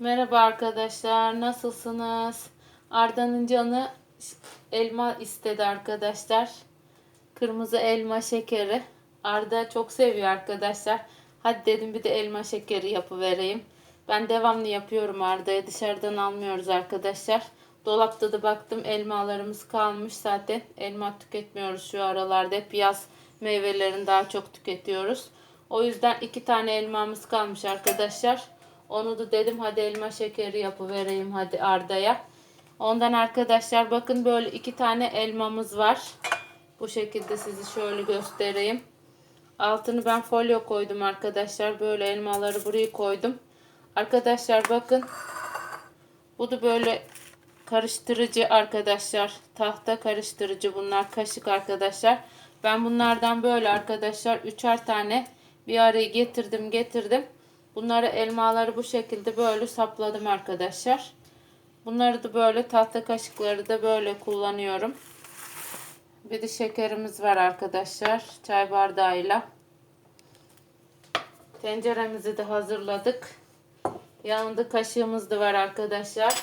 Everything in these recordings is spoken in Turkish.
Merhaba arkadaşlar, nasılsınız? Arda'nın canı elma istedi arkadaşlar. Kırmızı elma şekeri. Arda çok seviyor arkadaşlar. Hadi dedim bir de elma şekeri yapıvereyim. Ben devamlı yapıyorum Arda'ya. Dışarıdan almıyoruz arkadaşlar. Dolapta da baktım elmalarımız kalmış zaten. Elma tüketmiyoruz şu aralarda. Hep yaz meyvelerini daha çok tüketiyoruz. O yüzden iki tane elmamız kalmış arkadaşlar. Onu da dedim hadi elma şekeri yapıvereyim hadi Arda'ya. Ondan arkadaşlar bakın böyle iki tane elmamız var. Bu şekilde sizi şöyle göstereyim. Altını ben folyo koydum arkadaşlar. Böyle elmaları buraya koydum. Arkadaşlar bakın. Bu da böyle karıştırıcı arkadaşlar. Tahta karıştırıcı bunlar. Kaşık arkadaşlar. Ben bunlardan böyle arkadaşlar üçer tane bir araya getirdim getirdim. Bunları elmaları bu şekilde böyle sapladım arkadaşlar. Bunları da böyle tahta kaşıkları da böyle kullanıyorum. Bir de şekerimiz var arkadaşlar. Çay bardağıyla. Tenceremizi de hazırladık. Yanında kaşığımız da var arkadaşlar.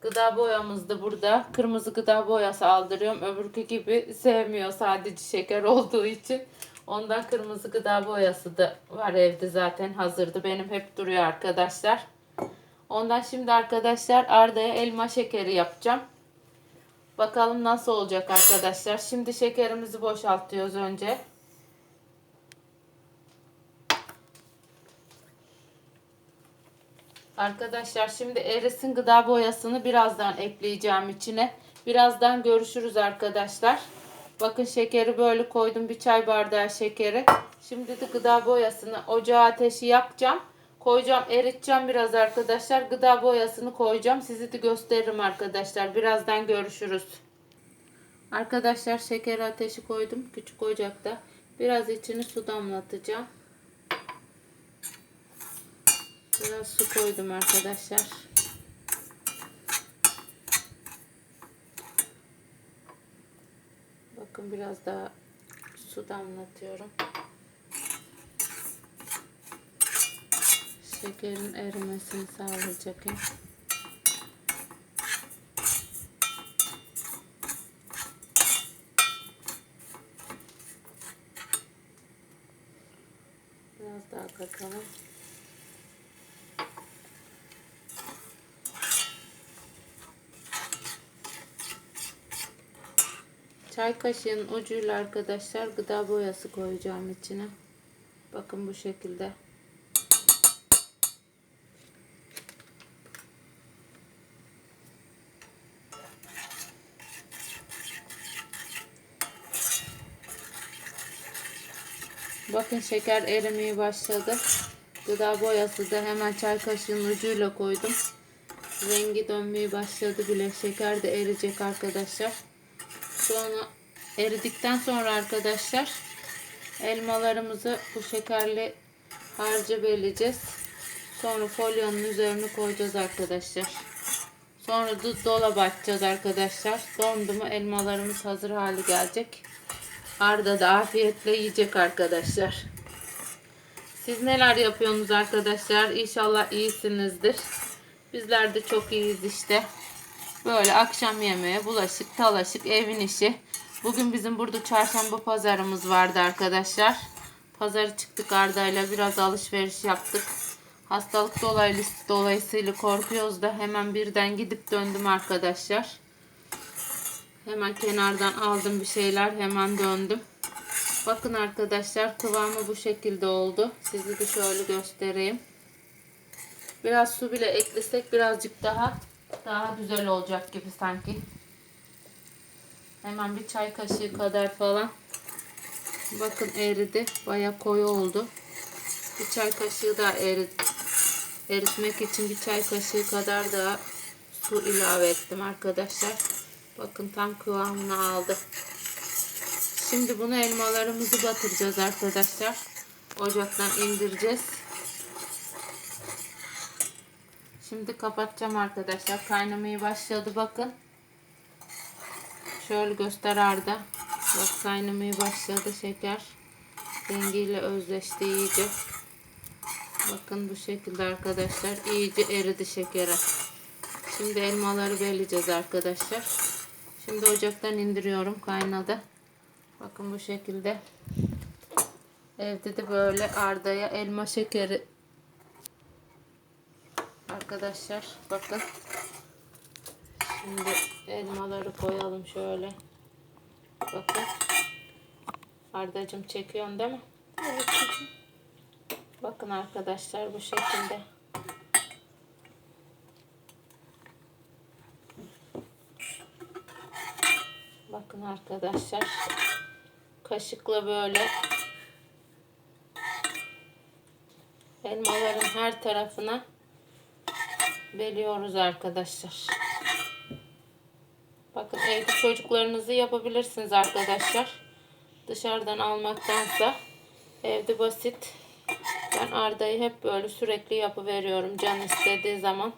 Gıda boyamız da burada. Kırmızı gıda boyası aldırıyorum. Öbürkü gibi sevmiyor sadece şeker olduğu için. Ondan kırmızı gıda boyası da var evde zaten hazırdı. Benim hep duruyor arkadaşlar. Ondan şimdi arkadaşlar Arda'ya elma şekeri yapacağım. Bakalım nasıl olacak arkadaşlar. Şimdi şekerimizi boşaltıyoruz önce. Arkadaşlar şimdi erisin gıda boyasını birazdan ekleyeceğim içine. Birazdan görüşürüz arkadaşlar. Bakın şekeri böyle koydum bir çay bardağı şekeri. Şimdi de gıda boyasını ocağa ateşi yakacağım. Koyacağım eriteceğim biraz arkadaşlar. Gıda boyasını koyacağım. Sizi de gösteririm arkadaşlar. Birazdan görüşürüz. Arkadaşlar şekeri ateşi koydum. Küçük ocakta. Biraz içini su damlatacağım. Biraz su koydum arkadaşlar. Bakın biraz daha su damlatıyorum. Şekerin erimesini sağlayacak. hem. Biraz daha katalım. Çay kaşığının ucuyla arkadaşlar gıda boyası koyacağım içine. Bakın bu şekilde. Bakın şeker erimeye başladı. Gıda boyası da hemen çay kaşığının ucuyla koydum. Rengi dönmeye başladı bile. Şeker de eriyecek arkadaşlar. Sonra eridikten sonra arkadaşlar elmalarımızı bu şekerli harca beleceğiz. Sonra folyonun üzerine koyacağız arkadaşlar. Sonra da dolaba açacağız arkadaşlar. Dondu mu elmalarımız hazır hale gelecek. Arda da afiyetle yiyecek arkadaşlar. Siz neler yapıyorsunuz arkadaşlar? İnşallah iyisinizdir. Bizler de çok iyiyiz işte. Böyle akşam yemeği, bulaşık, talaşık, evin işi. Bugün bizim burada çarşamba pazarımız vardı arkadaşlar. Pazara çıktık Arda'yla biraz alışveriş yaptık. Hastalık dolaylı, dolayısıyla korkuyoruz da hemen birden gidip döndüm arkadaşlar. Hemen kenardan aldım bir şeyler hemen döndüm. Bakın arkadaşlar kıvamı bu şekilde oldu. Sizi de şöyle göstereyim. Biraz su bile eklesek birazcık daha daha güzel olacak gibi sanki. Hemen bir çay kaşığı kadar falan. Bakın eridi. Baya koyu oldu. Bir çay kaşığı daha erit, eritmek için bir çay kaşığı kadar daha su ilave ettim arkadaşlar. Bakın tam kıvamını aldı. Şimdi bunu elmalarımızı batıracağız arkadaşlar. Ocaktan indireceğiz. Şimdi kapatacağım arkadaşlar. Kaynamaya başladı bakın. Şöyle göster Arda. Bak kaynamaya başladı şeker. Rengiyle özleşti iyice. Bakın bu şekilde arkadaşlar. iyice eridi şekeri. Şimdi elmaları belirleyeceğiz arkadaşlar. Şimdi ocaktan indiriyorum. Kaynadı. Bakın bu şekilde. Evde de böyle ardaya elma şekeri Arkadaşlar bakın. Şimdi elmaları koyalım şöyle. Bakın. Ardacım çekiyorsun değil mi? Evet. Bakın arkadaşlar bu şekilde. Bakın arkadaşlar. Kaşıkla böyle elmaların her tarafına beliyoruz arkadaşlar. Bakın evde çocuklarınızı yapabilirsiniz arkadaşlar. Dışarıdan almaktansa evde basit. Ben Arda'yı hep böyle sürekli yapıveriyorum can istediği zaman.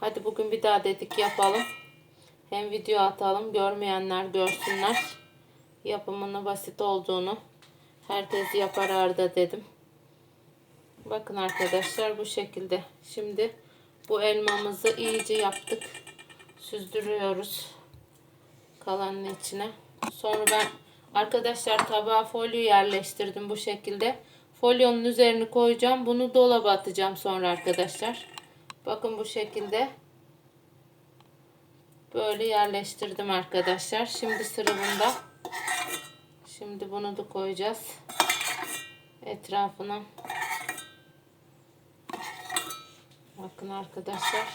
Hadi bugün bir daha dedik yapalım. Hem video atalım görmeyenler görsünler. Yapımının basit olduğunu. Herkes yapar Arda dedim. Bakın arkadaşlar bu şekilde. Şimdi bu elmamızı iyice yaptık. Süzdürüyoruz. Kalanın içine. Sonra ben arkadaşlar tabağa folyo yerleştirdim bu şekilde. Folyonun üzerini koyacağım. Bunu dolaba atacağım sonra arkadaşlar. Bakın bu şekilde. Böyle yerleştirdim arkadaşlar. Şimdi sıra bunda. Şimdi bunu da koyacağız. Etrafına. Bakın arkadaşlar.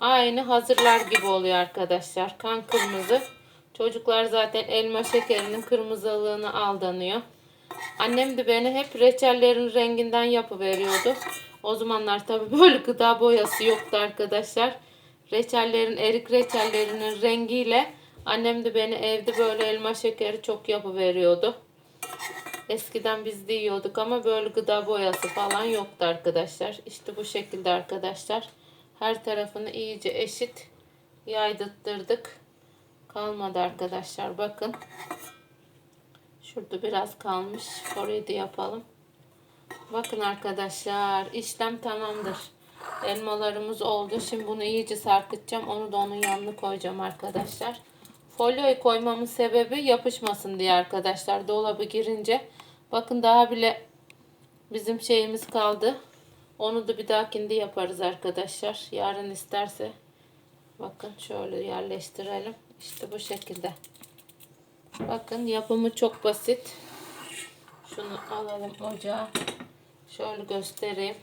Aynı hazırlar gibi oluyor arkadaşlar. Kan kırmızı. Çocuklar zaten elma şekerinin kırmızılığını aldanıyor. Annem de beni hep reçellerin renginden yapıveriyordu. O zamanlar tabi böyle gıda boyası yoktu arkadaşlar. Reçellerin, erik reçellerinin rengiyle annem de beni evde böyle elma şekeri çok yapıveriyordu. Eskiden biz de yiyorduk ama böyle gıda boyası falan yoktu arkadaşlar. İşte bu şekilde arkadaşlar. Her tarafını iyice eşit yaydırttık. Kalmadı arkadaşlar. Bakın. Şurada biraz kalmış. Orayı da yapalım. Bakın arkadaşlar. işlem tamamdır. Elmalarımız oldu. Şimdi bunu iyice sarkıtacağım. Onu da onun yanına koyacağım arkadaşlar. Folyoyu koymamın sebebi yapışmasın diye arkadaşlar. Dolabı girince. Bakın daha bile bizim şeyimiz kaldı. Onu da bir dahakinde yaparız arkadaşlar. Yarın isterse. Bakın şöyle yerleştirelim. İşte bu şekilde. Bakın yapımı çok basit. Şunu alalım ocağa. Şöyle göstereyim.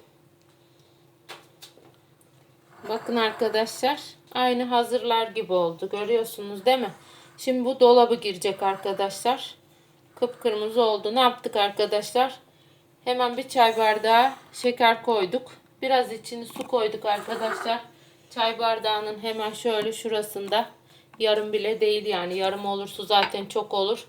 Bakın arkadaşlar. Aynı hazırlar gibi oldu. Görüyorsunuz değil mi? Şimdi bu dolabı girecek arkadaşlar. Kıpkırmızı oldu. Ne yaptık arkadaşlar? Hemen bir çay bardağı şeker koyduk. Biraz içini su koyduk arkadaşlar. Çay bardağının hemen şöyle şurasında. Yarım bile değil yani. Yarım olursa zaten çok olur.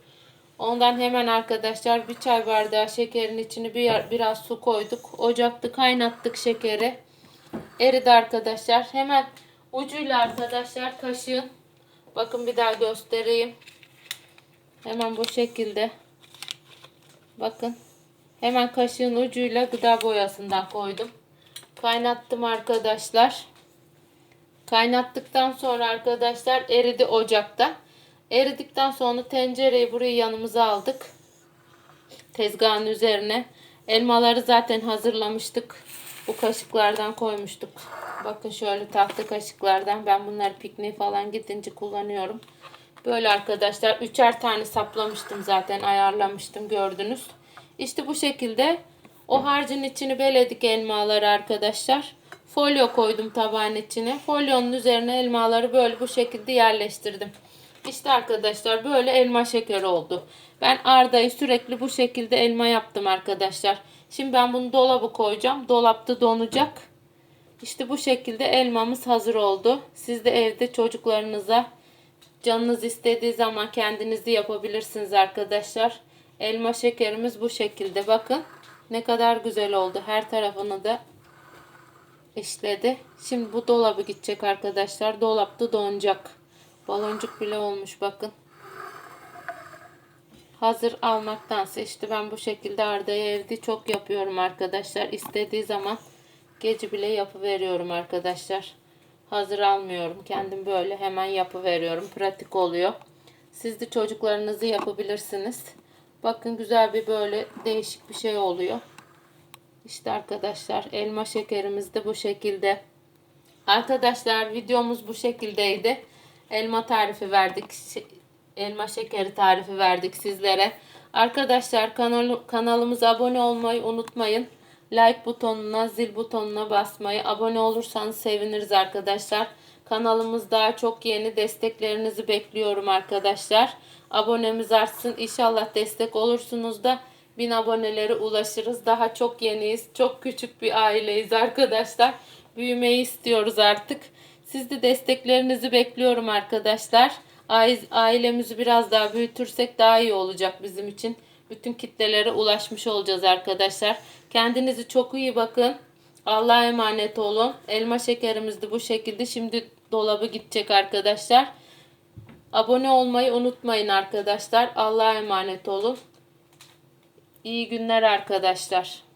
Ondan hemen arkadaşlar bir çay bardağı şekerin içine bir, biraz su koyduk. Ocakta kaynattık şekeri. Eridi arkadaşlar. Hemen ucuyla arkadaşlar kaşığın. Bakın bir daha göstereyim. Hemen bu şekilde. Bakın. Hemen kaşığın ucuyla gıda boyasından koydum. Kaynattım arkadaşlar. Kaynattıktan sonra arkadaşlar eridi ocakta. Eridikten sonra tencereyi buraya yanımıza aldık. Tezgahın üzerine. Elmaları zaten hazırlamıştık. Bu kaşıklardan koymuştuk. Bakın şöyle tahta kaşıklardan. Ben bunları pikniğe falan gidince kullanıyorum. Böyle arkadaşlar. Üçer tane saplamıştım zaten. Ayarlamıştım gördünüz. İşte bu şekilde o harcın içini beledik elmaları arkadaşlar. Folyo koydum tabağın içine. Folyonun üzerine elmaları böyle bu şekilde yerleştirdim. İşte arkadaşlar böyle elma şekeri oldu. Ben Arda'yı sürekli bu şekilde elma yaptım arkadaşlar. Şimdi ben bunu dolaba koyacağım. Dolapta donacak. İşte bu şekilde elmamız hazır oldu. Siz de evde çocuklarınıza canınız istediği zaman kendinizi yapabilirsiniz arkadaşlar. Elma şekerimiz bu şekilde. Bakın ne kadar güzel oldu. Her tarafını da işledi. Şimdi bu dolabı gidecek arkadaşlar. Dolapta donacak. Baloncuk bile olmuş bakın. hazır almaktansa işte ben bu şekilde Arda'ya evde çok yapıyorum arkadaşlar. İstediği zaman gece bile yapıveriyorum arkadaşlar. Hazır almıyorum. Kendim böyle hemen yapıveriyorum. Pratik oluyor. Siz de çocuklarınızı yapabilirsiniz. Bakın güzel bir böyle değişik bir şey oluyor. İşte arkadaşlar elma şekerimiz de bu şekilde. Arkadaşlar videomuz bu şekildeydi. Elma tarifi verdik. Elma şekeri tarifi verdik sizlere. Arkadaşlar kanal, kanalımıza abone olmayı unutmayın. Like butonuna, zil butonuna basmayı, abone olursanız seviniriz arkadaşlar. Kanalımız daha çok yeni desteklerinizi bekliyorum arkadaşlar. Abonemiz artsın. İnşallah destek olursunuz da 1000 abonelere ulaşırız. Daha çok yeniyiz. Çok küçük bir aileyiz arkadaşlar. Büyümeyi istiyoruz artık. Siz de desteklerinizi bekliyorum arkadaşlar. Ai- Ailemizi biraz daha büyütürsek daha iyi olacak bizim için. Bütün kitlelere ulaşmış olacağız arkadaşlar. Kendinize çok iyi bakın. Allah'a emanet olun. Elma şekerimiz de bu şekilde. Şimdi dolabı gidecek arkadaşlar. Abone olmayı unutmayın arkadaşlar. Allah'a emanet olun. İyi günler arkadaşlar.